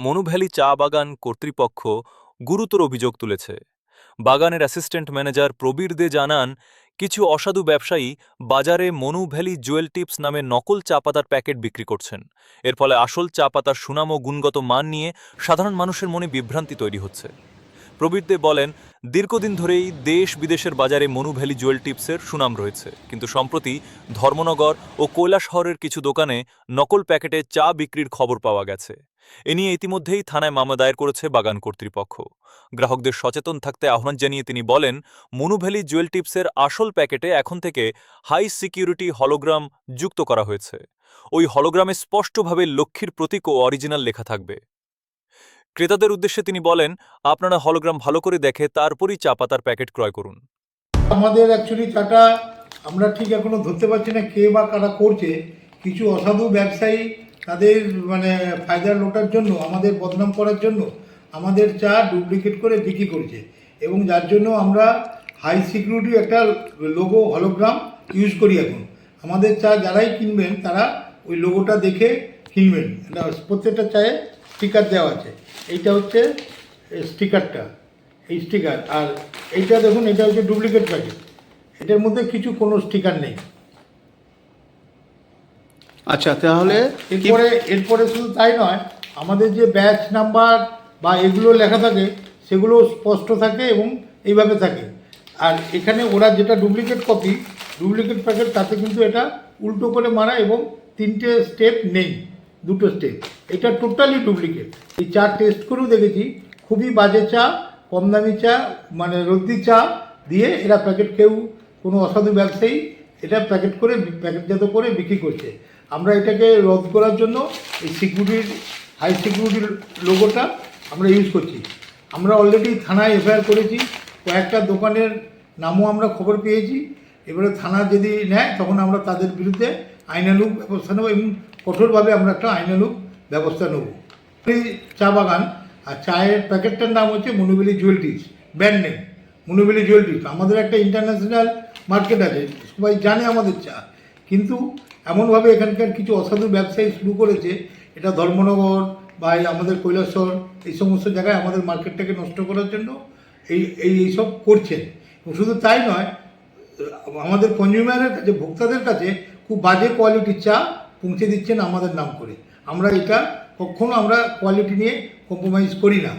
মনুভ্যালি চা বাগান কর্তৃপক্ষ গুরুতর অভিযোগ তুলেছে। বাগানের অ্যাসিস্ট্যান্ট ম্যানেজার প্রবীর দে জানান, কিছু অসাধু ব্যবসায়ী বাজারে মনু ভ্যালি জুয়েল টিপস নামে নকল চা পাতার প্যাকেট বিক্রি করছেন। এর ফলে আসল চা পাতার সুনাম ও গুণগত মান নিয়ে সাধারণ মানুষের মনে বিভ্রান্তি তৈরি হচ্ছে। প্রবীর দে বলেন, দীর্ঘদিন ধরেই দেশ বিদেশের বাজারে মনু ভ্যালি জুয়েল টিপসের সুনাম রয়েছে। কিন্তু সম্প্রতি ধর্মনগর ও কৈলাসহরের কিছু দোকানে নকল প্যাকেটে চা বিক্রির খবর পাওয়া গেছে। এ নিয়ে ইতিমধ্যেই থানায় মামলা দায়ের করেছে বাগান কর্তৃপক্ষ। গ্রাহকদের সচেতন থাকতে আহ্বান জানিয়ে তিনি বলেন মনুভ্যালি জুয়েল টিপসের আসল প্যাকেটে এখন থেকে হাই সিকিউরিটি হলোগ্রাম যুক্ত করা হয়েছে। ওই হলোগ্রামে স্পষ্টভাবে লক্ষ্মীর প্রতীক ও অরিজিনাল লেখা থাকবে। ক্রেতাদের উদ্দেশ্যে তিনি বলেন, আপনারা হলোগ্রাম ভালো করে দেখে তারপরই চা পাতার প্যাকেট ক্রয় করুন। আমাদের অ্যাকচুয়ালি চাটা আমরা ঠিক এখনও ধরতে পারছি না কে বা কারা করছে। কিছু অসাধু ব্যবসায়ী তাদের মানে ফায়দা লোটার জন্য, আমাদের বদনাম করার জন্য আমাদের চা ডুপ্লিকেট করে বিক্রি করছে। এবং যার জন্য আমরা হাই সিকিউরিটি একটা লোগো হলোগ্রাম ইউজ করি এখন। আমাদের চা যারাই কিনবেন, তারা ওই লোগোটা দেখে কিনবেন। এটা প্রত্যেকটা চায়ে স্টিকার দেওয়া আছে। এইটা হচ্ছে স্টিকারটা এই স্টিকার আর এইটা দেখুন, এটা হচ্ছে ডুপ্লিকেট প্যাকেট এটার মধ্যে কিছু কোনো স্টিকার নেই। আচ্ছা তাহলে কি এরপরে এরপরে শুধু তাই নয় আমাদের যে ব্যাচ নাম্বার বা এগুলো লেখা থাকে সেগুলো স্পষ্ট থাকে এবং এইভাবে থাকে। আর এখানে ওরা যেটা ডুপ্লিকেট কপি ডুপ্লিকেট প্যাকেট তাতে কিন্তু এটা উল্টো করে মারা এবং তিনটে স্টেপ নেই দুটো স্টেপ। এটা টোটালি ডুপ্লিকেট। এই চা টেস্ট করেও দেখেছি খুবই বাজে চা কম দামি চা মানে রদ্দি চা দিয়ে এরা প্যাকেট কেউ কোনো অসাধু ব্যবসায়ী এটা প্যাকেট করে প্যাকেটজাত করে বিক্রি করছে। আমরা এটাকে রদ করার জন্য এই সিকিউরিটির হাই সিকিউরিটির লোগোটা আমরা ইউজ করছি। আমরা অলরেডি থানায় এফআইআর করেছি, কয়েকটা দোকানের নামও আমরা খবর পেয়েছি। এবারে থানা যদি নেয়, তখন আমরা তাদের বিরুদ্ধে আইনানুগ ব্যবস্থা নেব এবং কঠোরভাবে আমরা একটা আইনানুগ ব্যবস্থা নেব। এই চা বাগান, আর চায়ের প্যাকেটটার নাম হচ্ছে মনুবেলি জুয়েলটিস ব্র্যান্ড নেম মনুবেলি জুয়েলটিস আমাদের একটা ইন্টারন্যাশনাল মার্কেট আছে, সবাই জানে আমাদের চা। কিন্তু এমনভাবে এখানকার কিছু অসাধু ব্যবসায়ী শুরু করেছে, এটা ধর্মনগর বা আমাদের কৈলাসর, এই সমস্ত জায়গায় আমাদের মার্কেটটাকে নষ্ট করার জন্য এই এই এইসব করছেন। শুধু তাই নয়, আমাদের কনজিউমারের কাছে, ভোক্তাদের কাছে খুব বাজে কোয়ালিটির চা পৌঁছে দিচ্ছেন আমাদের নাম করে। আমরা এটা কখনো আমরা কোয়ালিটি নিয়ে কম্প্রোমাইজ করি না।